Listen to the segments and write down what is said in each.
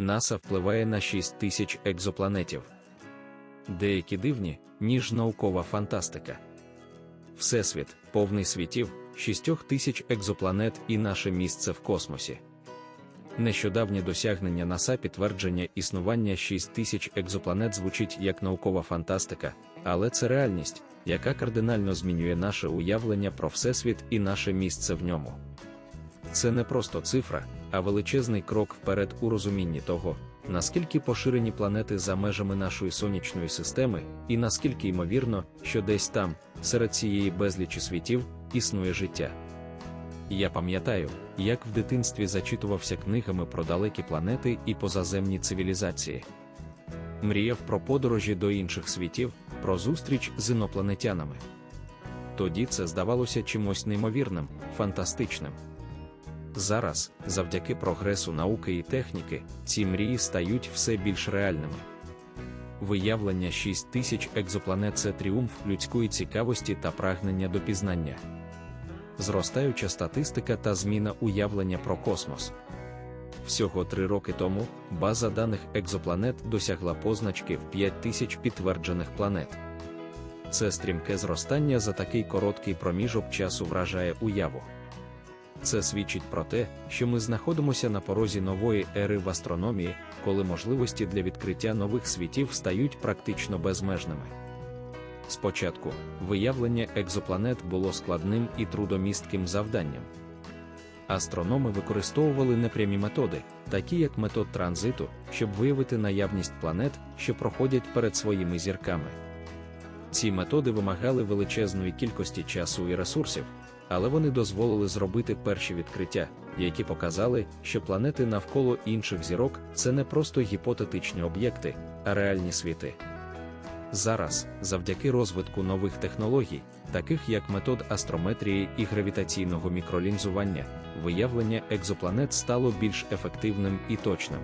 НАСА впливає на 6 тисяч екзопланетів. Деякі дивні, ніж наукова фантастика. Всесвіт, повний світів, 6 тисяч екзопланет і наше місце в космосі. Нещодавнє досягнення НАСА підтвердження існування 6 тисяч екзопланет звучить як наукова фантастика, але це реальність, яка кардинально змінює наше уявлення про Всесвіт і наше місце в ньому. Це не просто цифра, а величезний крок вперед у розумінні того, наскільки поширені планети за межами нашої сонячної системи, і наскільки ймовірно, що десь там, серед цієї безлічі світів, існує життя. Я пам'ятаю, як в дитинстві зачитувався книгами про далекі планети і позаземні цивілізації. Мріяв про подорожі до інших світів, про зустріч з інопланетянами. Тоді це здавалося чимось неймовірним, фантастичним. Зараз, завдяки прогресу науки і техніки, ці мрії стають все більш реальними. Виявлення 6 тисяч екзопланет це тріумф людської цікавості та прагнення до пізнання. Зростаюча статистика та зміна уявлення про космос. Всього три роки тому база даних екзопланет досягла позначки в 5 тисяч підтверджених планет. Це стрімке зростання за такий короткий проміжок часу вражає уяву. Це свідчить про те, що ми знаходимося на порозі нової ери в астрономії, коли можливості для відкриття нових світів стають практично безмежними. Спочатку виявлення екзопланет було складним і трудомістким завданням. Астрономи використовували непрямі методи, такі як метод транзиту, щоб виявити наявність планет, що проходять перед своїми зірками. Ці методи вимагали величезної кількості часу і ресурсів, але вони дозволили зробити перші відкриття, які показали, що планети навколо інших зірок це не просто гіпотетичні об'єкти, а реальні світи. Зараз, завдяки розвитку нових технологій, таких як метод астрометрії і гравітаційного мікролінзування, виявлення екзопланет стало більш ефективним і точним.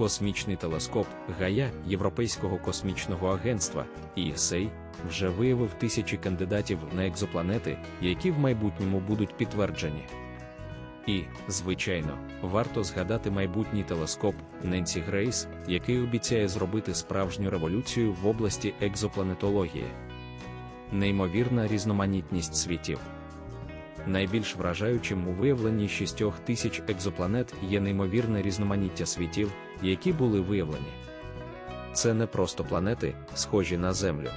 Космічний телескоп Гая Європейського космічного агентства ESA вже виявив тисячі кандидатів на екзопланети, які в майбутньому будуть підтверджені. І, звичайно, варто згадати майбутній телескоп Ненсі Грейс, який обіцяє зробити справжню революцію в області екзопланетології. Неймовірна різноманітність світів. Найбільш вражаючим у виявленні 6 тисяч екзопланет є неймовірне різноманіття світів, які були виявлені. Це не просто планети, схожі на Землю.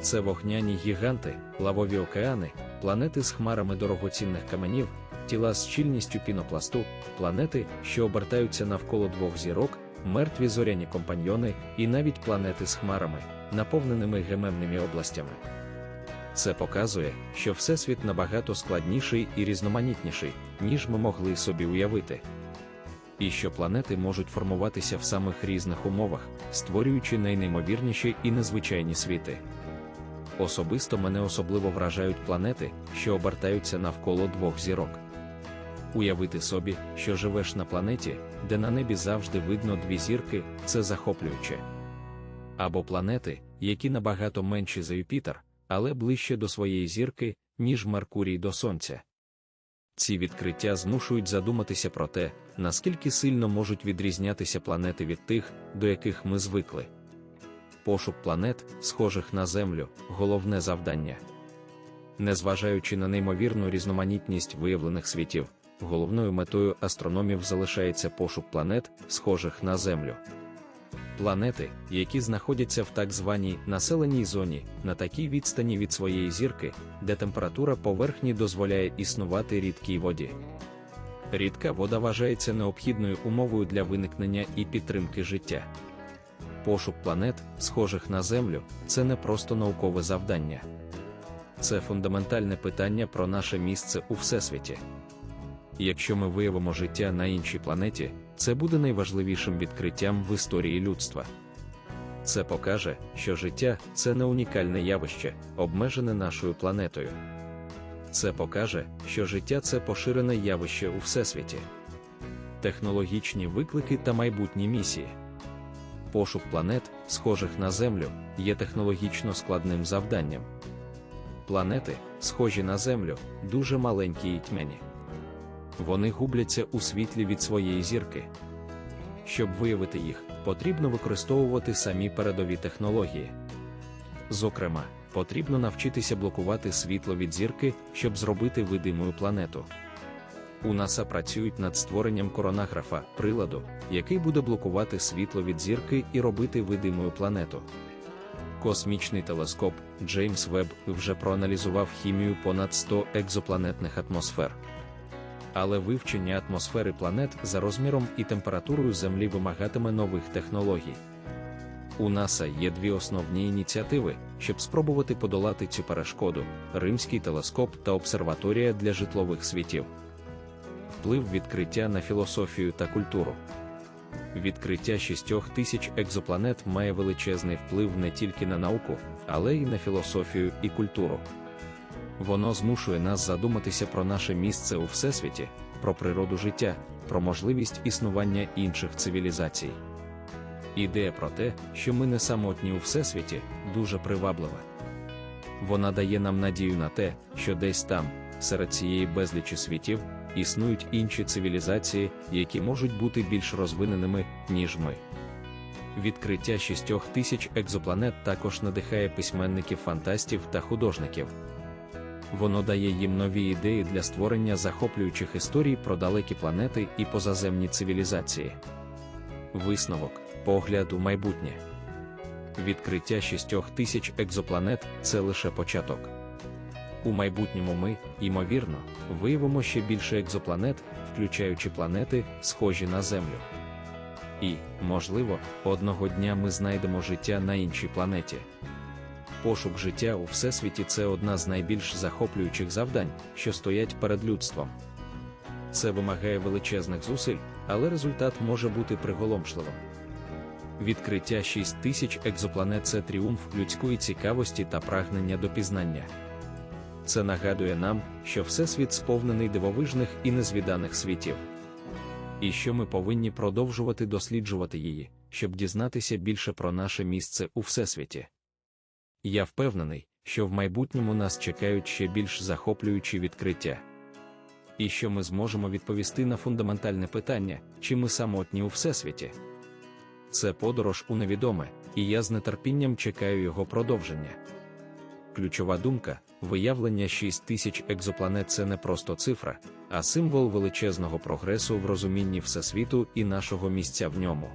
Це вогняні гіганти, лавові океани, планети з хмарами дорогоцінних каменів, тіла з щільністю пінопласту, планети, що обертаються навколо двох зірок, мертві зоряні компаньйони і навіть планети з хмарами, наповненими гемемними областями. Це показує, що Всесвіт набагато складніший і різноманітніший, ніж ми могли собі уявити. І що планети можуть формуватися в самих різних умовах, створюючи найнеймовірніші і незвичайні світи. Особисто мене особливо вражають планети, що обертаються навколо двох зірок. Уявити собі, що живеш на планеті, де на небі завжди видно дві зірки, це захоплююче. Або планети, які набагато менші за Юпітер, але ближче до своєї зірки, ніж Меркурій до Сонця. Ці відкриття змушують задуматися про те, наскільки сильно можуть відрізнятися планети від тих, до яких ми звикли. Пошук планет, схожих на Землю, головне завдання. Незважаючи на неймовірну різноманітність виявлених світів, головною метою астрономів залишається пошук планет, схожих на Землю. Планети, які знаходяться в так званій населеній зоні, на такій відстані від своєї зірки, де температура поверхні дозволяє існувати рідкій воді. Рідка вода вважається необхідною умовою для виникнення і підтримки життя. Пошук планет, схожих на Землю, це не просто наукове завдання. Це фундаментальне питання про наше місце у Всесвіті. Якщо ми виявимо життя на іншій планеті, це буде найважливішим відкриттям в історії людства. Це покаже, що життя це не унікальне явище, обмежене нашою планетою. Це покаже, що життя це поширене явище у всесвіті, технологічні виклики та майбутні місії. Пошук планет, схожих на Землю, є технологічно складним завданням. Планети, схожі на Землю, дуже маленькі і тьмяні. Вони губляться у світлі від своєї зірки. Щоб виявити їх, потрібно використовувати самі передові технології. Зокрема, потрібно навчитися блокувати світло від зірки, щоб зробити видимою планету. У НАСА працюють над створенням коронаграфа, приладу, який буде блокувати світло від зірки і робити видимою планету. Космічний телескоп Джеймс Веб вже проаналізував хімію понад 100 екзопланетних атмосфер. Але вивчення атмосфери планет за розміром і температурою Землі вимагатиме нових технологій. У НАСА є дві основні ініціативи, щоб спробувати подолати цю перешкоду: Римський телескоп та обсерваторія для житлових світів. Вплив відкриття на філософію та культуру. Відкриття шістьох тисяч екзопланет має величезний вплив не тільки на науку, але й на філософію і культуру. Воно змушує нас задуматися про наше місце у всесвіті, про природу життя, про можливість існування інших цивілізацій. Ідея про те, що ми не самотні у всесвіті, дуже приваблива. Вона дає нам надію на те, що десь там, серед цієї безлічі світів, існують інші цивілізації, які можуть бути більш розвиненими, ніж ми. Відкриття шістьох тисяч екзопланет також надихає письменників фантастів та художників. Воно дає їм нові ідеї для створення захоплюючих історій про далекі планети і позаземні цивілізації. Висновок, погляд у майбутнє. Відкриття шістьох тисяч екзопланет це лише початок. У майбутньому ми, ймовірно, виявимо ще більше екзопланет, включаючи планети, схожі на Землю. І, можливо, одного дня ми знайдемо життя на іншій планеті. Пошук життя у всесвіті це одна з найбільш захоплюючих завдань, що стоять перед людством. Це вимагає величезних зусиль, але результат може бути приголомшливим. Відкриття 6 тисяч екзопланет це тріумф людської цікавості та прагнення до пізнання. Це нагадує нам, що Всесвіт сповнений дивовижних і незвіданих світів. І що ми повинні продовжувати досліджувати її, щоб дізнатися більше про наше місце у Всесвіті. Я впевнений, що в майбутньому нас чекають ще більш захоплюючі відкриття. І що ми зможемо відповісти на фундаментальне питання, чи ми самотні у Всесвіті. Це подорож у невідоме, і я з нетерпінням чекаю його продовження. Ключова думка виявлення 6 тисяч екзопланет це не просто цифра, а символ величезного прогресу в розумінні всесвіту і нашого місця в ньому.